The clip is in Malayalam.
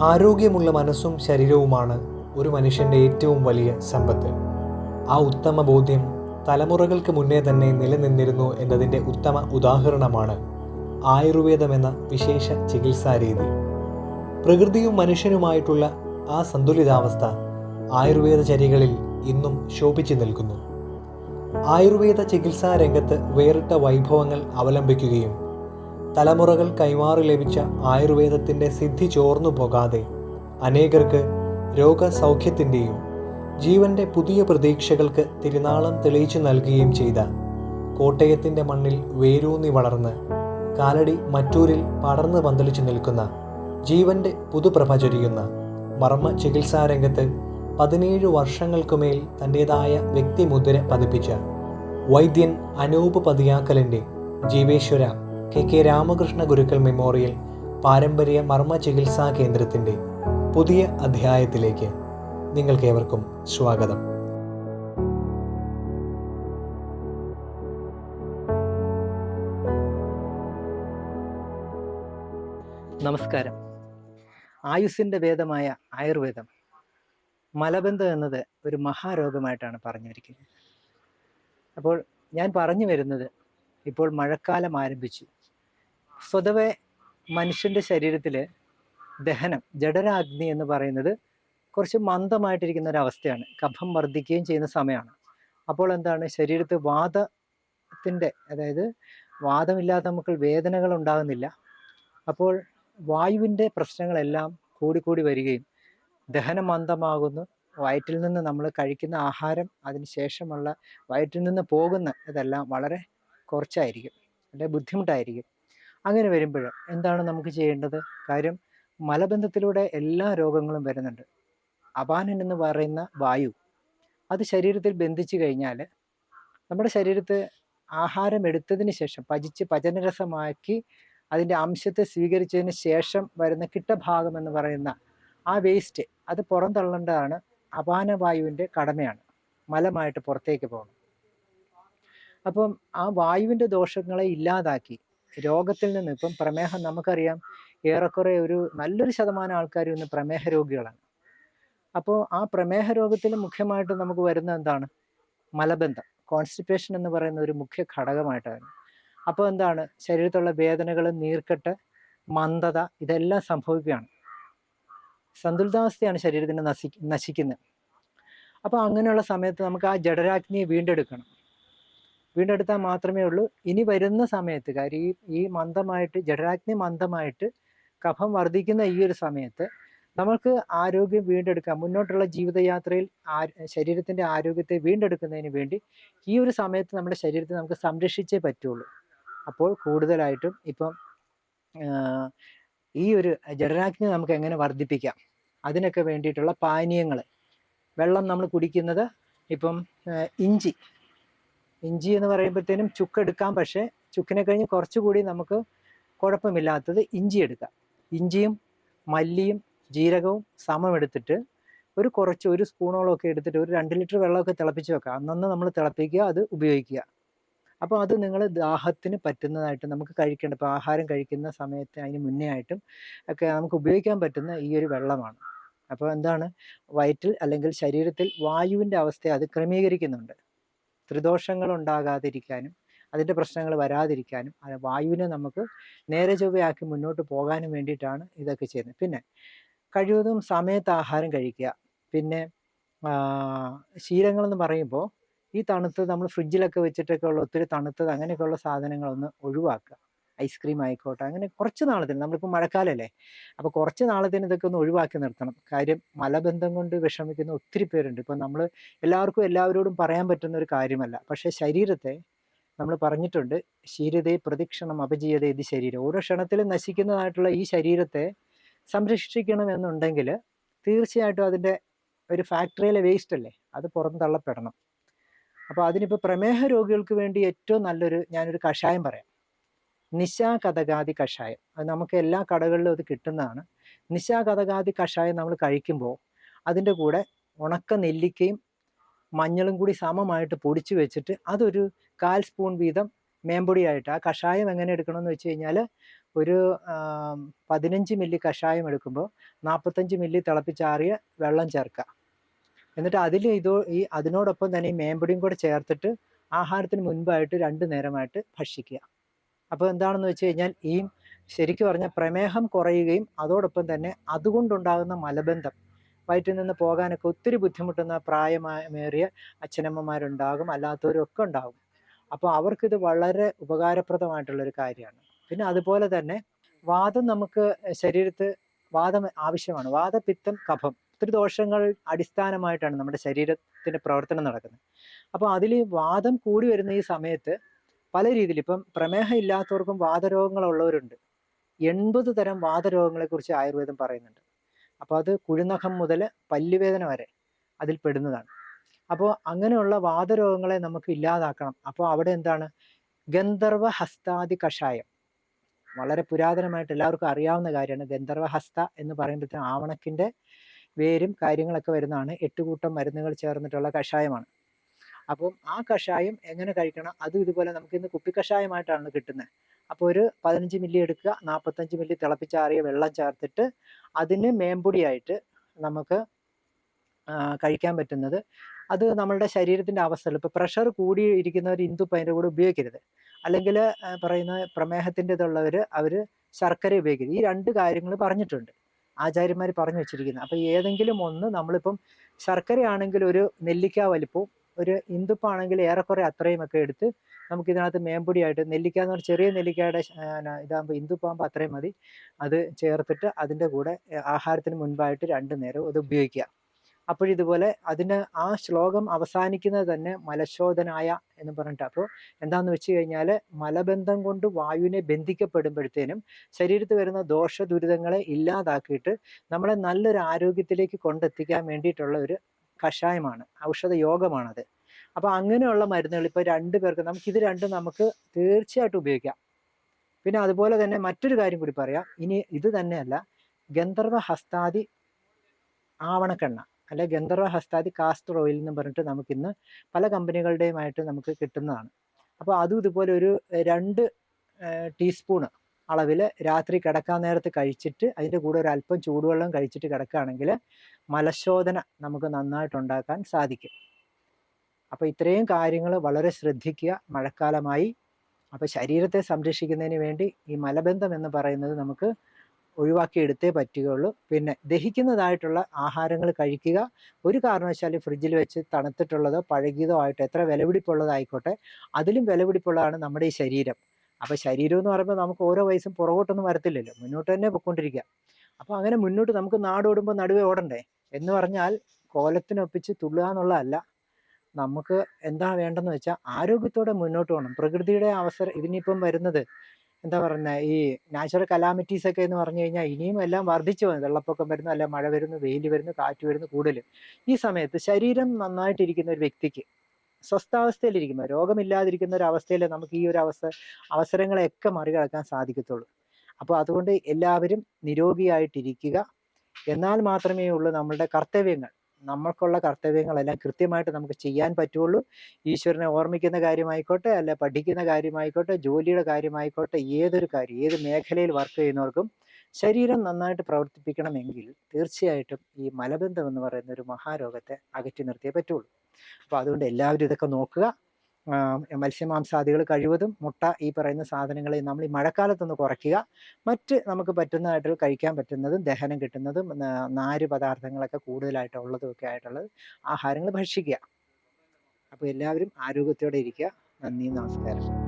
ആരോഗ്യമുള്ള മനസ്സും ശരീരവുമാണ് ഒരു മനുഷ്യന്റെ ഏറ്റവും വലിയ സമ്പത്ത്. ആ ഉത്തമ ബോധ്യം തലമുറകൾക്ക് മുന്നേ തന്നെ നിലനിന്നിരുന്നു എന്നതിന്റെ ഉത്തമ ഉദാഹരണമാണ് ആയുർവേദം എന്ന വിശേഷ ചികിത്സാ രീതി. പ്രകൃതിയും മനുഷ്യനുമായിട്ടുള്ള ആ സന്തുലിതാവസ്ഥ ആയുർവേദ ചരികളിൽ ഇന്നും ശോഭിച്ചു നിൽക്കുന്നു. ആയുർവേദ ചികിത്സാ രംഗത്ത് വേറിട്ട വൈഭവങ്ങൾ അവലംബിക്കുകയും തലമുറകൾ കൈമാറി ലഭിച്ച ആയുർവേദത്തിന്റെ സിദ്ധി ചോർന്നു പോകാതെ അനേകർക്ക് രോഗസൗഖ്യത്തിന്റെയും ജീവന്റെ പുതിയ പ്രതീക്ഷകൾക്ക് തിരുനാളം തെളിയിച്ചു നൽകുകയും ചെയ്ത കോട്ടയത്തിന്റെ മണ്ണിൽ വേരൂന്നി വളർന്ന് കാലടി മറ്റൂരിൽ പടർന്ന് പന്തലിച്ചു നിൽക്കുന്ന ജീവന്റെ പുതുപ്രഭ ചൊരിയുന്ന മർമ്മ ചികിത്സാരംഗത്ത് പതിനേഴ് വർഷങ്ങൾക്കുമേൽ തന്റേതായ വ്യക്തിമുദ്ര പതിപ്പിച്ച വൈദ്യൻ Anoop പതിയാക്കലിന്റെ Jeeveshwara K K Ramakrishna Gurukkal memorial പാരമ്പര്യ മർമ്മ ചികിത്സാ കേന്ദ്രത്തിന്റെ പുതിയ അധ്യായത്തിലേക്ക് നിങ്ങൾക്കേവർക്കും സ്വാഗതം. നമസ്കാരം. ആയുസ്സിന്റെ വേദമായ ആയുർവേദം മലബന്ധം എന്നത് ഒരു മഹാരോഗമായിട്ടാണ് പറഞ്ഞിരിക്കുന്നത്. അപ്പോൾ ഞാൻ പറഞ്ഞു വരുന്നത് ഇപ്പോൾ മഴക്കാലം ആരംഭിച്ചു. സ്വതവേ മനുഷ്യന്റെ ശരീരത്തിൽ ദഹനം ജഡരാഗ്നി എന്ന് പറയുന്നത് കുറച്ച് മന്ദമായിട്ടിരിക്കുന്ന ഒരു അവസ്ഥയാണ്. കഫം വർദ്ധിക്കുകയും ചെയ്യുന്ന സമയമാണ്. അപ്പോൾ എന്താണ്? ശരീരത്ത് വാദത്തിന്റെ അതായത് വാദമില്ലാത്ത നമുക്ക് വേദനകൾ ഉണ്ടാകുന്നില്ല. അപ്പോൾ വായുവിന്റെ പ്രശ്നങ്ങളെല്ലാം കൂടിക്കൂടി വരികയും ദഹനം മന്ദമാകുന്നു. വയറ്റിൽ നിന്ന് നമ്മൾ കഴിക്കുന്ന ആഹാരം അതിന് ശേഷമുള്ള വയറ്റിൽ നിന്ന് പോകുന്ന ഇതെല്ലാം വളരെ കുറച്ചായിരിക്കും. അല്ലെങ്കിൽ ബുദ്ധിമുട്ടായിരിക്കും. അങ്ങനെ വരുമ്പോൾ എന്താണ് നമുക്ക് ചെയ്യേണ്ടത്? കാര്യം മലബന്ധത്തിലൂടെ എല്ലാ രോഗങ്ങളും വരുന്നുണ്ട്. അപാനൻ എന്ന് പറയുന്ന വായു അത് ശരീരത്തിൽ ബന്ധിച്ചു കഴിഞ്ഞാൽ നമ്മുടെ ശരീരത്ത് ആഹാരം എടുത്തതിന് ശേഷം പചിച്ച് പചനരസമാക്കി അതിന്റെ അംശത്തെ സ്വീകരിച്ചതിന് ശേഷം വരുന്ന കിട്ടഭാഗം എന്ന് പറയുന്ന ആ വേസ്റ്റ് അത് പുറന്തള്ളേണ്ടതാണ് അപാനവായുവിന്റെ കടമയാണ്. മലമായിട്ട് പുറത്തേക്ക് പോകണം. അപ്പം ആ വായുവിന്റെ ദോഷങ്ങളെ ഇല്ലാതാക്കി രോഗത്തിൽ നിന്ന് ഇപ്പം പ്രമേഹം നമുക്കറിയാം. ഏറെക്കുറെ ഒരു നല്ലൊരു ശതമാനം ആൾക്കാർ ഇന്ന് പ്രമേഹ രോഗികളാണ്. അപ്പോൾ ആ പ്രമേഹ രോഗത്തിൽ മുഖ്യമായിട്ട് നമുക്ക് വരുന്ന എന്താണ്? മലബന്ധം കോൺസ്റ്റിപ്പേഷൻ എന്ന് പറയുന്ന ഒരു മുഖ്യ ഘടകമായിട്ടാണ്. അപ്പോൾ എന്താണ്? ശരീരത്തുള്ള വേദനകൾ നീർക്കെട്ട് മന്ദത ഇതെല്ലാം സംഭവിക്കുകയാണ്. സന്തുലിതാവസ്ഥയാണ് ശരീരത്തിന് നശി നശിക്കുന്നത്. അപ്പോൾ അങ്ങനെയുള്ള സമയത്ത് നമുക്ക് ആ ജഡരാജ്ഞിയെ വീണ്ടെടുക്കണം. വീണ്ടെടുത്താൽ മാത്രമേ ഉള്ളൂ. ഇനി വരുന്ന സമയത്ത് കാര്യം ഈ ഈ മന്ദമായിട്ട് ജഠരാഗ്നി മന്ദമായിട്ട് കഫം വർദ്ധിക്കുന്ന ഈ ഒരു സമയത്ത് നമുക്ക് ആരോഗ്യം വീണ്ടെടുക്കാം. മുന്നോട്ടുള്ള ജീവിതയാത്രയിൽ ശരീരത്തിന്റെ ആരോഗ്യത്തെ വീണ്ടെടുക്കുന്നതിന് വേണ്ടി ഈ ഒരു സമയത്ത് നമ്മുടെ ശരീരത്തെ നമുക്ക് സംരക്ഷിച്ചേ പറ്റുള്ളൂ. അപ്പോൾ കൂടുതലായിട്ടും ഇപ്പം ഈ ഒരു ജഠരാഗ്നി നമുക്ക് എങ്ങനെ വർദ്ധിപ്പിക്കാം? അതിനൊക്കെ വേണ്ടിയിട്ടുള്ള പാനീയങ്ങൾ. വെള്ളം നമ്മൾ കുടിക്കുന്നത് ഇപ്പം ഇഞ്ചി. ഇഞ്ചി എന്ന് പറയുമ്പോഴത്തേനും ചുക്ക് എടുക്കാം. പക്ഷേ ചുക്കിനെ കഴിഞ്ഞ് കുറച്ചുകൂടി നമുക്ക് കുഴപ്പമില്ലാത്തത് ഇഞ്ചി എടുക്കാം. ഇഞ്ചിയും മല്ലിയും ജീരകവും സമം എടുത്തിട്ട് ഒരു കുറച്ച് ഒരു സ്പൂണോളം ഒക്കെ എടുത്തിട്ട് ഒരു രണ്ട് ലിറ്റർ വെള്ളമൊക്കെ തിളപ്പിച്ച് വെക്കുക അന്നന്ന് നമ്മൾ തിളപ്പിക്കുക അത് ഉപയോഗിക്കുക. അപ്പോൾ അത് നിങ്ങൾ ദാഹത്തിന് പറ്റുന്നതായിട്ട് നമുക്ക് കഴിക്കേണ്ട ഇപ്പോൾ ആഹാരം കഴിക്കുന്ന സമയത്ത് അതിന് മുന്നേ ആയിട്ടും ഒക്കെ നമുക്ക് ഉപയോഗിക്കാൻ പറ്റുന്ന ഈ ഒരു വെള്ളമാണ്. അപ്പോൾ എന്താണ്? വയറ്റിൽ അല്ലെങ്കിൽ ശരീരത്തിൽ വായുവിന്റെ അവസ്ഥയെ അത് ക്രമീകരിക്കുന്നുണ്ട്. ത്രിദോഷങ്ങൾ ഉണ്ടാകാതിരിക്കാനും അതിന്റെ പ്രശ്നങ്ങൾ വരാതിരിക്കാനും വായുവിനെ നമുക്ക് നേരെ ചൊവ്വയാക്കി മുന്നോട്ട് പോകാനും വേണ്ടിയിട്ടാണ് ഇതൊക്കെ ചെയ്യുന്നത്. പിന്നെ കഴിവതും സമയത്ത് ആഹാരം കഴിക്കുക. പിന്നെ ശീലങ്ങളെന്ന് പറയുമ്പോൾ ഈ തണുത്തത് നമ്മൾ ഫ്രിഡ്ജിലൊക്കെ വെച്ചിട്ടൊക്കെ ഉള്ള ഒത്തിരി തണുത്തത് അങ്ങനെയൊക്കെയുള്ള സാധനങ്ങളൊന്ന് ഒഴിവാക്കുക. ഐസ്ക്രീം ആയിക്കോട്ടെ അങ്ങനെ കുറച്ച് നാളത്തിന് നമ്മളിപ്പോൾ മഴക്കാലമല്ലേ അപ്പോൾ കുറച്ച് നാളത്തിന് ഇതൊക്കെ ഒന്ന് ഒഴിവാക്കി നിർത്തണം. കാര്യം മലബന്ധം കൊണ്ട് വിഷമിക്കുന്ന ഒത്തിരി പേരുണ്ട്. ഇപ്പം നമ്മൾ എല്ലാവർക്കും എല്ലാവരോടും പറയാൻ പറ്റുന്ന ഒരു കാര്യമല്ല. പക്ഷേ ശരീരത്തെ നമ്മൾ പറഞ്ഞിട്ടുണ്ട് ശീരതേ പ്രതിക്ഷണം അപജീയത ഇത് ശരീരം. ഓരോ ക്ഷണത്തിലും നശിക്കുന്നതായിട്ടുള്ള ഈ ശരീരത്തെ സംരക്ഷിക്കണമെന്നുണ്ടെങ്കിൽ തീർച്ചയായിട്ടും അതിന്റെ ഒരു ഫാക്ടറിയിലെ വേസ്റ്റ് അല്ലേ അത് പുറന്തള്ളപ്പെടണം അപ്പോൾ അതിനിപ്പോൾ പ്രമേഹ രോഗികൾക്ക് വേണ്ടി ഏറ്റവും നല്ലൊരു ഞാനൊരു കഷായം പറയാം. നിശാ കഥകാതി കഷായം അത് നമുക്ക് എല്ലാ കടകളിലും അത് കിട്ടുന്നതാണ്. നിശാ കഥകാതി കഷായം നമ്മൾ കഴിക്കുമ്പോൾ അതിന്റെ കൂടെ ഉണക്ക നെല്ലിക്കയും മഞ്ഞളും കൂടി സമമായിട്ട് പൊടിച്ചു വെച്ചിട്ട് അതൊരു കാൽ സ്പൂൺ വീതം മേമ്പൊടിയായിട്ട്. ആ കഷായം എങ്ങനെ എടുക്കണമെന്ന് വെച്ച് കഴിഞ്ഞാൽ ഒരു പതിനഞ്ച് മില്ലി കഷായം എടുക്കുമ്പോൾ നാൽപ്പത്തഞ്ച് മില്ലി തിളപ്പിച്ചാറിയ വെള്ളം ചേർക്കുക. എന്നിട്ട് അതിൽ ഇതോ ഈ അതിനോടൊപ്പം തന്നെ ഈ മേമ്പൊടിയും കൂടെ ചേർത്തിട്ട് ആഹാരത്തിന് മുൻപായിട്ട് രണ്ട് നേരമായിട്ട് ഭക്ഷിക്കുക. അപ്പോൾ എന്താണെന്ന് വെച്ച് കഴിഞ്ഞാൽ ഈ ശരിക്കും പറഞ്ഞാൽ പ്രമേഹം കുറയുകയും അതോടൊപ്പം തന്നെ അതുകൊണ്ടുണ്ടാകുന്ന മലബന്ധം. വയറ്റിൽ നിന്ന് പോകാനൊക്കെ ഒത്തിരി ബുദ്ധിമുട്ടുന്ന പ്രായമേറിയ അച്ഛനമ്മമാരുണ്ടാകും അല്ലാത്തവരും ഒക്കെ ഉണ്ടാകും. അപ്പോൾ അവർക്കിത് വളരെ ഉപകാരപ്രദമായിട്ടുള്ളൊരു കാര്യമാണ്. പിന്നെ അതുപോലെ തന്നെ വാദം നമുക്ക് ശരീരത്ത് വാദം ആവശ്യമാണ്. വാദപിത്തം കഫം ഒത്തിരി ദോഷങ്ങൾ അടിസ്ഥാനമായിട്ടാണ് നമ്മുടെ ശരീരത്തിന്റെ പ്രവർത്തനം നടക്കുന്നത്. അപ്പോൾ അതിൽ വാദം കൂടി വരുന്ന ഈ സമയത്ത് പല രീതിയിൽ ഇപ്പം പ്രമേഹം ഇല്ലാത്തവർക്കും വാദരോഗങ്ങളുള്ളവരുണ്ട് എൺപത് തരം വാതരോഗങ്ങളെക്കുറിച്ച് ആയുർവേദം പറയുന്നുണ്ട്. അപ്പോൾ അത് കുഴിനഖം മുതൽ പല്ലുവേദന വരെ അതിൽ പെടുന്നതാണ്. അപ്പോൾ അങ്ങനെയുള്ള വാതരോഗങ്ങളെ നമുക്ക് ഇല്ലാതാക്കണം. അപ്പോൾ അവിടെ എന്താണ്? ഗന്ധർവ ഹസ്താദി കഷായം. വളരെ പുരാതനമായിട്ട് എല്ലാവർക്കും അറിയാവുന്ന കാര്യമാണ്. ഗന്ധർവ ഹസ്ത എന്ന് പറയുമ്പോഴത്തേന് ആവണക്കിന്റെ വേരും കാര്യങ്ങളൊക്കെ വരുന്നതാണ്. എട്ടുകൂട്ടം മരുന്നുകൾ ചേർന്നിട്ടുള്ള കഷായമാണ്. അപ്പം ആ കഷായം എങ്ങനെ കഴിക്കണം? അതും ഇതുപോലെ നമുക്ക് ഇന്ന് കുപ്പി കഷായമായിട്ടാണ് കിട്ടുന്നത്. അപ്പോൾ ഒരു പതിനഞ്ച് മില്ലി എടുക്കുക നാൽപ്പത്തഞ്ച് മില്ലി തിളപ്പിച്ചാറിയ വെള്ളം ചേർത്തിട്ട് അതിന് മേമ്പൊടിയായിട്ട് നമുക്ക് കഴിക്കാൻ പറ്റുന്നത്. അത് നമ്മളുടെ ശരീരത്തിന്റെ അവസ്ഥകൾ ഇപ്പോൾ പ്രഷർ കൂടി ഇരിക്കുന്നവർ ഇന്ദുപ്പ് അതിന്റെ കൂടെ ഉപയോഗിക്കരുത്. അല്ലെങ്കിൽ പറയുന്ന പ്രമേഹത്തിന്റെ ഇതുള്ളവർ അവർ ശർക്കര ഉപയോഗിക്കരുത്. ഈ രണ്ട് കാര്യങ്ങൾ പറഞ്ഞിട്ടുണ്ട്. ആചാര്യന്മാർ പറഞ്ഞു വെച്ചിരിക്കുന്നത്. അപ്പോൾ ഏതെങ്കിലും ഒന്ന് നമ്മളിപ്പം ശർക്കരയാണെങ്കിൽ ഒരു നെല്ലിക്ക വലിപ്പവും ഒരു ഇന്ദുപ്പാണെങ്കിൽ ഏറെക്കുറെ അത്രയും ഒക്കെ എടുത്ത് നമുക്ക് ഇതിനകത്ത് മേമ്പൊടിയായിട്ട് നെല്ലിക്ക എന്ന് പറഞ്ഞാൽ ചെറിയ നെല്ലിക്കയുടെ ഇതാകുമ്പോൾ ഇന്ദുപ്പാകുമ്പോൾ അത്രയും മതി. അത് ചേർത്തിട്ട് അതിന്റെ കൂടെ ആഹാരത്തിന് മുൻപായിട്ട് രണ്ട് നേരം അത് ഉപയോഗിക്കുക. അപ്പോഴിതുപോലെ അതിന് ആ ശ്ലോകം അവസാനിക്കുന്നത് തന്നെ മലശോധനായ എന്ന് പറഞ്ഞിട്ട്. അപ്പോൾ എന്താണെന്ന് വെച്ച് കഴിഞ്ഞാൽ മലബന്ധം കൊണ്ട് വായുവിനെ ബന്ധിക്കപ്പെടുമ്പോഴത്തേനും ശരീരത്ത് വരുന്ന ദോഷ ദുരിതങ്ങളെ ഇല്ലാതാക്കിയിട്ട് നമ്മളെ നല്ലൊരു ആരോഗ്യത്തിലേക്ക് കൊണ്ടെത്തിക്കാൻ വേണ്ടിയിട്ടുള്ള ഒരു കഷായമാണ് ഔഷധ യോഗമാണത് അപ്പോൾ അങ്ങനെയുള്ള മരുന്നുകൾ ഇപ്പോൾ രണ്ട് പേർക്ക് നമുക്ക് ഇത് രണ്ടും നമുക്ക് തീർച്ചയായിട്ടും ഉപയോഗിക്കാം. പിന്നെ അതുപോലെ തന്നെ മറ്റൊരു കാര്യം കൂടി പറയാം. ഇനി ഇത് തന്നെയല്ല ഗന്ധർവ ഹസ്താദി ആവണക്കെണ്ണ അല്ലെ ഗന്ധർവ ഹസ്താദി കാസ്റ്റർ ഓയിൽ എന്ന് പറഞ്ഞിട്ട് നമുക്കിന്ന് പല കമ്പനികളുടെയുമായിട്ട് നമുക്ക് കിട്ടുന്നതാണ്. അപ്പോൾ അതും ഇതുപോലെ ഒരു രണ്ട് ടീസ്പൂണ് അളവിൽ രാത്രി കിടക്കാൻ നേരത്ത് കഴിച്ചിട്ട് അതിന്റെ കൂടെ ഒരു അല്പം ചൂടുവെള്ളം കഴിച്ചിട്ട് കിടക്കുകയാണെങ്കിൽ മലശോധന നമുക്ക് നന്നായിട്ട് ഉണ്ടാക്കാൻ സാധിക്കും. അപ്പോൾ ഇത്രയും കാര്യങ്ങൾ വളരെ ശ്രദ്ധിക്കുക മഴക്കാലമായി. അപ്പോൾ ശരീരത്തെ സംരക്ഷിക്കുന്നതിന് വേണ്ടി ഈ മലബന്ധം എന്ന് പറയുന്നത് നമുക്ക് ഒഴിവാക്കി എടുത്തേ പറ്റുകയുള്ളൂ. പിന്നെ ദഹിക്കുന്നതായിട്ടുള്ള ആഹാരങ്ങൾ കഴിക്കുക. ഒരു കാരണവശാലും ഫ്രിഡ്ജിൽ വെച്ച് തണുത്തിട്ടുള്ളതോ പഴകിയതോ ആയിട്ട് എത്ര വിലപിടിപ്പുള്ളതായിക്കോട്ടെ അതിലും വിലപിടിപ്പുള്ളതാണ് നമ്മുടെ ഈ ശരീരം. അപ്പോൾ ശരീരം എന്ന് പറയുമ്പോൾ നമുക്ക് ഓരോ വയസ്സും പുറകോട്ടൊന്നും വരത്തില്ലല്ലോ. മുന്നോട്ട് തന്നെ പൊയ്ക്കൊണ്ടിരിക്കുക അപ്പോൾ അങ്ങനെ മുന്നോട്ട് നമുക്ക് നാടോടുമ്പോൾ നടുവേ ഓടണ്ടേ? എന്ന് പറഞ്ഞാൽ കോലത്തിനൊപ്പിച്ച് തുള്ളുക എന്നുള്ളതല്ല. നമുക്ക് എന്താ വേണ്ടെന്ന് വെച്ചാൽ ആരോഗ്യത്തോടെ മുന്നോട്ട് പോകണം. പ്രകൃതിയുടെ അവസരം ഇതിനിപ്പം വരുന്നത് എന്താ പറയുന്നത് ഈ നാച്ചുറൽ കലാമിറ്റീസ് ഒക്കെ എന്ന് പറഞ്ഞു കഴിഞ്ഞാൽ ഇനിയും എല്ലാം വർദ്ധിച്ചു വന്നു വെള്ളപ്പൊക്കം വരുന്നു അല്ല മഴ വരുന്നു വെയിൽ വരുന്നു കാറ്റ് വരുന്നു കൂടുതൽ ഈ സമയത്ത് ശരീരം നന്നായിട്ടിരിക്കുന്ന ഒരു വ്യക്തിക്ക് സ്വസ്ഥാവസ്ഥയിലിരിക്കുമ്പോൾ രോഗമില്ലാതിരിക്കുന്ന ഒരു അവസ്ഥയിൽ നമുക്ക് ഈ ഒരു അവസ്ഥ അവസരങ്ങളെയൊക്കെ മറികടക്കാൻ സാധിക്കത്തുള്ളൂ. അപ്പോൾ അതുകൊണ്ട് എല്ലാവരും നിരോഗിയായിട്ടിരിക്കുക. എന്നാൽ മാത്രമേ ഉള്ളൂ നമ്മളുടെ കർത്തവ്യങ്ങൾ. നമ്മൾക്കുള്ള കർത്തവ്യങ്ങളെല്ലാം കൃത്യമായിട്ട് നമുക്ക് ചെയ്യാൻ പറ്റുള്ളൂ. ഈശ്വരനെ ഓർമ്മിക്കുന്ന കാര്യമായിക്കോട്ടെ അല്ല പഠിക്കുന്ന കാര്യമായിക്കോട്ടെ ജോലിയുടെ കാര്യമായിക്കോട്ടെ ഏതൊരു കാര്യം ഏത് മേഖലയിൽ വർക്ക് ചെയ്യുന്നവർക്കും ശരീരം നന്നായിട്ട് പ്രവർത്തിപ്പിക്കണമെങ്കിൽ തീർച്ചയായിട്ടും ഈ മലബന്ധം എന്ന് പറയുന്ന ഒരു മഹാരോഗത്തെ അകറ്റി നിർത്തിയേ പറ്റുള്ളൂ. അപ്പോൾ അതുകൊണ്ട് എല്ലാവരും ഇതൊക്കെ നോക്കുക. മത്സ്യമാംസാദികൾ കഴിവതും മുട്ട ഈ പറയുന്ന സാധനങ്ങളെ നമ്മൾ ഈ മഴക്കാലത്തൊന്ന് കുറയ്ക്കുക. മറ്റ് നമുക്ക് പറ്റുന്നതായിട്ട് കഴിക്കാൻ പറ്റുന്നതും ദഹനം കിട്ടുന്നതും നാര് പദാർത്ഥങ്ങളൊക്കെ കൂടുതലായിട്ട് ഉള്ളതും ഒക്കെ ആയിട്ടുള്ളത് ആഹാരങ്ങൾ ഭക്ഷിക്കുക. അപ്പോൾ എല്ലാവരും ആരോഗ്യത്തോടെ ഇരിക്കുക. നന്ദി നമസ്കാരം.